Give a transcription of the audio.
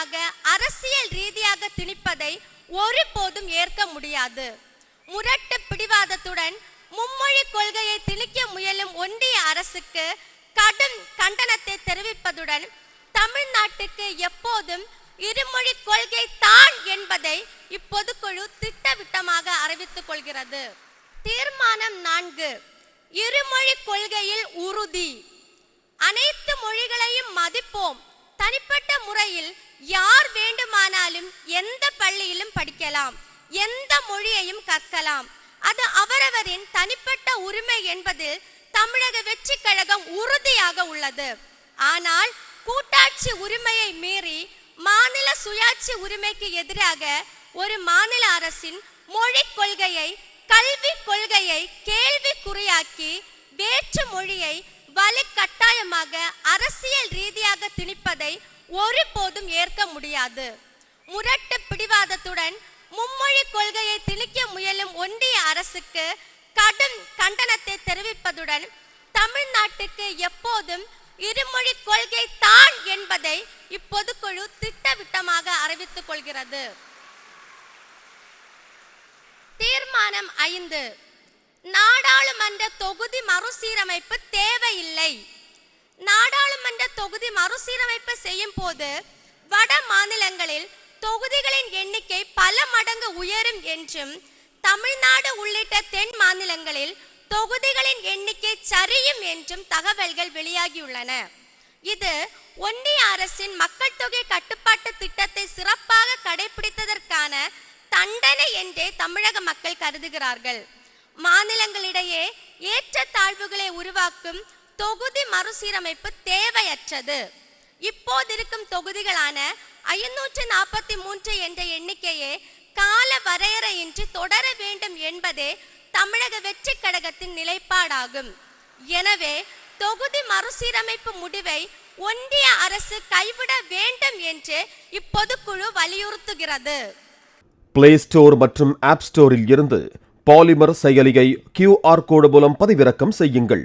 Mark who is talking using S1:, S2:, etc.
S1: கட்டாயமாக அரசியல் ரீதியாக திணிப்பதை ஒருபோதும் ஏற்க முடியாது. முரட்டு பிடிவாதத்துடன் மும்மொழி கொள்கையை திணிக்க முயலும் ஒன்றிய அரசுக்கு கடும் கண்டனத்தை தெரிவிப்பதுடன் தமிழ்நாட்டுக்கு எப்போதும் இருமொழி கொள்கை தான் என்பதை இப்பொதுக்குழு திட்டவிட்டமாக அறிவித்துக் கொள்கிறது. தீர்மானம் நான்கு. இருமொழி கொள்கையில் உறுதி. அனைத்து மொழிகளையும் மதிப்போம். தனிப்பட்ட முறையில் யார் வேண்டுமானாலும் எந்த பள்ளியிலும் படிக்கலாம் எந்த மொழியையும் கற்கலாம். அது அவரவரின் தனிப்பட்ட உரிமை என்பதில் தமிழக வெற்றி கழகம் உறுதியாக உள்ளது. ஆனால் கூட்டாட்சி உரிமையை மீறி மாநில சுயாட்சி உரிமைக்கு எதிராக ஒரு மாநில அரசின் மொழி கொள்கையை கல்வி கொள்கையை கேள்விக்குறியாக்கி வேற்று மொழியை வலுக்கட்டாயமாக அரசியல் ரீதியாக திணிப்பதை ஒருபோதும் ஏற்க முடியாது. முரட்டு பிடிவாதத்துடன் மும்மொழி கொள்கையை திணிக்க முயலும் ஒன்றிய அரசுக்கு கடும் கண்டனத்தை தெரிவிப்பதுடன் தமிழ்நாட்டுக்கு எப்போதும் இருமொழி கொள்கை தான் என்பதை இப்பொதுக்குழு திட்டவிட்டமாக அறிவித்துக் கொள்கிறது. தீர்மானம் ஐந்து. நாடாளுமன்ற தொகுதி மறுசீரமைப்பு நாடாளுமன்ற தொகுதி மறுசீரமைப்பு செய்யும் போது வட மாநிலங்களில் தொகுதிகளின் எண்ணிக்கை பல மடங்கு உயரும் என்றும் தமிழ்நாடு உள்ளிட்ட தென் மாநிலங்களில் தொகுதிகளின் எண்ணிக்கை சரியும் என்றும் தகவல்கள் வெளியாகியுள்ளன. இது ஒன்றிய அரசின் மக்கள் தொகை கட்டுப்பாட்டு திட்டத்தை சிறப்பாக கடைபிடித்ததற்கான தண்டனை என்றே தமிழக மக்கள் கருதுகிறார்கள். மாநிலங்களிடையே ஏற்ற தாழ்வுகளை உருவாக்கும் தொகுதி மறுசீரமைப்பு தேவையற்றது. இப்போதிருக்கும் தொகுதிகளான ஐநூற்று நாற்பத்தி மூன்று என்ற எண்ணிக்கையே கால வரையறையின்றி தொடர வேண்டும் என்பதே தமிழக வெற்றி கழகத்தின் நிலைப்பாடாகும். எனவே தொகுதி மறுசீரமைப்பு முடிவை ஒன்றிய அரசு கைவிட வேண்டும் என்று இப்பொதுக்குழு வலியுறுத்துகிறது.
S2: பிளே ஸ்டோர் மற்றும் ஆப் ஸ்டோரில் இருந்து பாலிமர் செயலியை கியூஆர் கோடு மூலம் பதிவிறக்கம் செய்யுங்கள்.